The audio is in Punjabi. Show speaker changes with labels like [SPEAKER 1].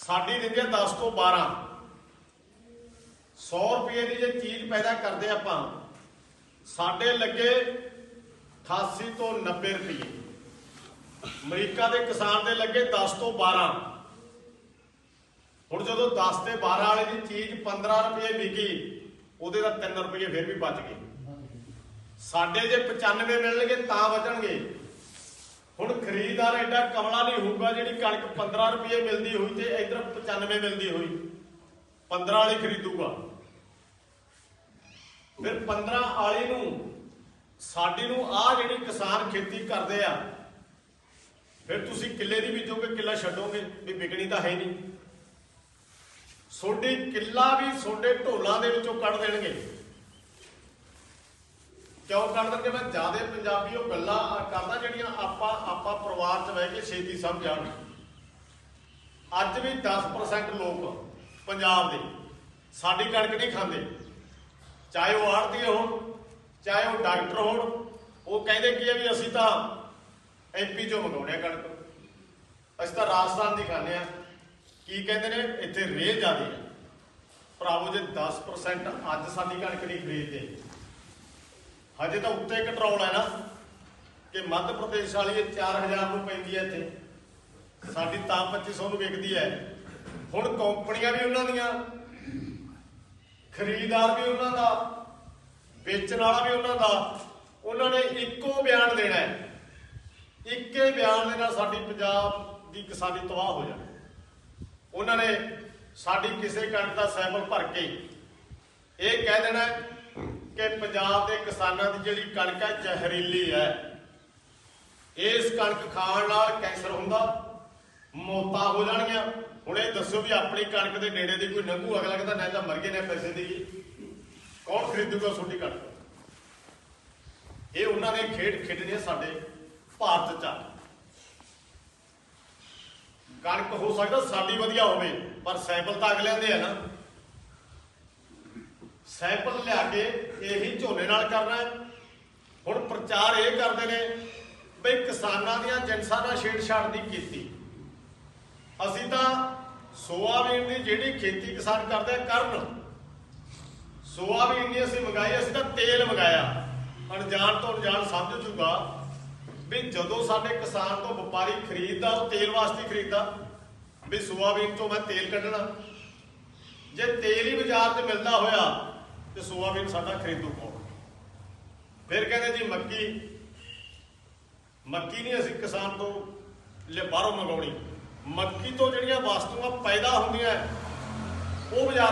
[SPEAKER 1] ਸਾਡੀ ਦਿੰਦੇ ਆ 10 ਤੋਂ 12 100 ਰੁਪਏ ਦੀ ਜੇ ਚੀਜ਼ ਪੈਦਾ ਕਰਦੇ ਆਪਾਂ, ਸਾਡੇ ਲੱਗੇ 88 ਤੋਂ 90 ਰੁਪਏ। ਅਮਰੀਕਾ ਦੇ ਕਿਸਾਨ ਦੇ ਲੱਗੇ 10 ਤੋਂ 12 ਹੁਣ ਜਦੋਂ 10 ਤੇ 12 ਵਾਲੇ ਦੀ ਚੀਜ਼ 15 ਰੁਪਏ ਵਿਕੀ, ਉਹਦੇ ਦਾ 3 ਰੁਪਏ ਫਿਰ ਵੀ ਬਚ ਗਏ। ਸਾਡੇ ਜੇ 95 ਮਿਲਣਗੇ ਤਾਂ ਬਚਣਗੇ। ਹੁਣ ਖਰੀਦਦਾਰ ਐਡਾ ਕਮਲਾ ਨਹੀਂ ਹੋਊਗਾ ਜਿਹੜੀ ਕਣਕ 15 ਰੁਪਏ ਮਿਲਦੀ ਹੋਈ ਤੇ ਇਧਰ 95 ਮਿਲਦੀ ਹੋਈ। 15 ਵਾਲੀ ਖਰੀਦੂਗਾ। ਫਿਰ 15 ਵਾਲੀ ਨੂੰ, ਸਾਡੀ ਨੂੰ ਆ ਜਿਹੜੀ ਕਿਸਾਨ ਖੇਤੀ ਕਰਦੇ ਆ, ਫਿਰ ਤੁਸੀਂ ਕਿੱਲੇ ਦੀ ਬੀਜੋਗੇ, ਕਿੱਲਾ ਛੱਡੋਗੇ, ਵੀ ਵਿਕਣੀ ਤਾਂ ਹੈ ਨਹੀਂ। ਸੋਡੀ ਕਿੱਲਾ ਵੀ ਸੋਡੇ ਢੋਲਾਂ ਦੇ ਵਿੱਚੋਂ ਕੱਢ ਦੇਣਗੇ। ਕਿਉਂ ਕੱਢ ਦੇਣਗੇ ਮੈਂ ਜਿਆਦੇ ਪੰਜਾਬੀ ਉਹ ਗੱਲਾਂ ਕਰਦਾ ਜਿਹੜੀਆਂ ਆਪਾਂ ਆਪਾਂ ਪਰਿਵਾਰ 'ਚ ਬਹਿ ਕੇ ਛੇਤੀ ਸਮਝ ਆਣ ਅੱਜ ਵੀ 10% ਲੋਕ ਪੰਜਾਬ ਦੇ ਸਾਡੀ ਕਣਕ ਨਹੀਂ ਖਾਂਦੇ। ਚਾਹੇ ਉਹ ਆੜਤੀ ਹੋਣ, ਚਾਹੇ ਉਹ ਡਾਕਟਰ ਹੋਣ, ਉਹ ਕਹਿੰਦੇ ਕੀ ਹੈ ਵੀ ਅਸੀਂ ਤਾਂ ਐਮਪੀ ਚੋਂ ਮੰਗਾਉਣੇ ਆ ਕਣਕ। ਅਸੀਂ ਤਾਂ ਰਾਜਸਥਾਨ ਦੀ ਖਾਂਦੇ ਆ। ਕੀ ਕਹਿੰਦੇ ਨੇ? ਇੱਥੇ ਰੇਲ ਜ਼ਿਆਦੇ ਆ ਭਰਾਵੋ, ਜੇ 10% ਅੱਜ ਸਾਡੀ ਕਣਕ ਨਹੀਂ ਖਰੀਦਦੇ ਹਜੇ ਤਾਂ ਉੱਤੇ ਕੰਟਰੋਲ ਹੈ ਨਾ ਕਿ ਮੱਧ ਪ੍ਰਦੇਸ਼ ਵਾਲੀ ਇਹ 4000 ਨੂੰ ਪੈਂਦੀ ਹੈ ਇੱਥੇ। ਸਾਡੀ ਤਾਂ 2500 ਨੂੰ ਵਿਕਦੀ ਹੈ। ਹੁਣ ਕੰਪਨੀਆਂ ਵੀ ਉਹਨਾਂ ਦੀਆਂ, ਖਰੀਦਦਾਰ ਵੀ ਉਹਨਾਂ ਦਾ, ਵੇਚਣ ਵਾਲਾ ਵੀ ਉਹਨਾਂ ਦਾ, ਉਹਨਾਂ ਨੇ ਇੱਕੋ ਬਿਆਨ ਦੇਣਾ ਹੈ। ਇੱਕੇ ਬਿਆਨ ਦੇ ਨਾਲ ਸਾਡੀ ਪੰਜਾਬ ਦੀ ਕਿਸਾਨੀ ਤਬਾਹ ਹੋ ਜਾਣੀ। ਉਹਨਾਂ ਨੇ ਸਾਡੀ ਕਿਸੇ ਕਣਕ ਦਾ ਸੈਂਪਲ ਭਰ ਕੇ ਇਹ ਕਹਿ ਦੇਣਾ ਕਿ ਪੰਜਾਬ ਦੇ ਕਿਸਾਨਾਂ ਦੀ ਜਿਹੜੀ ਕਣਕ ਹੈ, ਜ਼ਹਿਰੀਲੀ ਹੈ। ਇਸ ਕਣਕ ਖਾਣ ਨਾਲ ਕੈਂਸਰ ਹੁੰਦਾ, ਮੌਤਾਂ ਹੋ ਜਾਣਗੀਆਂ। ਹੁਣ ਇਹ ਦੱਸੋ ਵੀ ਆਪਣੀ ਕਣਕ ਦੇ ਨੇੜੇ ਦੀ ਕੋਈ ਨੰਗੂ ਅਗਲਾ ਕਹਿੰਦਾ, ਨਾ ਤਾਂ ਮਰ ਗਏ, ਨੇ ਪੈਸੇ ਦੀ ਕੌਣ ਖਰੀਦੂਗਾ ਤੁਹਾਡੀ ਕਣਕ? ਇਹ ਉਹਨਾਂ ਨੇ ਖੇਡ ਖੇਡਣੀ ਸਾਡੇ ਭਾਰਤ ਚ। ਕਣਕ ਹੋ ਸਕਦਾ ਸਾਡੀ ਵਧੀਆ ਹੋਵੇ, ਪਰ ਸੈਂਪਲ ਤਾਂ ਅਗਲਿਆਂ ਦੇ ਆ ਨਾ। ਸੈਂਪਲ ਲਿਆ ਕੇ ਇਹੀ ਝੋਨੇ ਨਾਲ ਕਰਨਾ ਹੁਣ ਪ੍ਰਚਾਰ ਇਹ ਕਰਦੇ ਨੇ ਬਈ ਕਿਸਾਨਾਂ ਦੀਆਂ ਜਿਨਸਾਂ ਨਾਲ ਛੇੜਛਾੜ ਨਹੀਂ ਕੀਤੀ। ਅਸੀਂ ਤਾਂ ਸੋਆਬੀਨ ਦੀ ਜਿਹੜੀ ਖੇਤੀ ਕਿਸਾਨ ਕਰਦੇ ਕਰਨ। ਸੋਆਬੀਨ ਨਹੀਂ ਅਸੀਂ ਮੰਗਾਈ, ਅਸੀਂ ਤਾਂ ਤੇਲ ਮੰਗਾਇਆ। ਅਣਜਾਣ ਤੋਂ ਅਣਜਾਣ ਸਮਝ ਜੂਗਾ ਵੀ ਜਦੋਂ ਸਾਡੇ ਕਿਸਾਨ ਤੋਂ ਵਪਾਰੀ ਖਰੀਦਦਾ, ਉਹ ਤੇਲ ਵਾਸਤੇ ਖਰੀਦਦਾ। ਵੀ ਸੋਆਬੀਨ ਤੋਂ ਮੈਂ ਤੇਲ ਕੱਢਣਾ। ਜੇ ਤੇਲ ਹੀ ਬਾਜ਼ਾਰ 'ਚ ਮਿਲਦਾ ਹੋਇਆ ਤੇ ਸੋਆਬੀਨ ਸਾਡਾ ਖਰੀਦੂ ਕੌਣ? ਫਿਰ ਕਹਿੰਦੇ ਜੀ, ਮੱਕੀ ਮੱਕੀ ਨਹੀਂ ਅਸੀਂ ਕਿਸਾਨ ਤੋਂ ਲੈ ਬਾਹਰੋਂ ਮੰਗਾਉਣੀ। ਮੱਕੀ ਤੋਂ ਜਿਹੜੀਆਂ ਵਸਤੂਆਂ ਪੈਦਾ ਹੁੰਦੀਆਂ, ਉਹ ਬਾਜ਼ਾਰ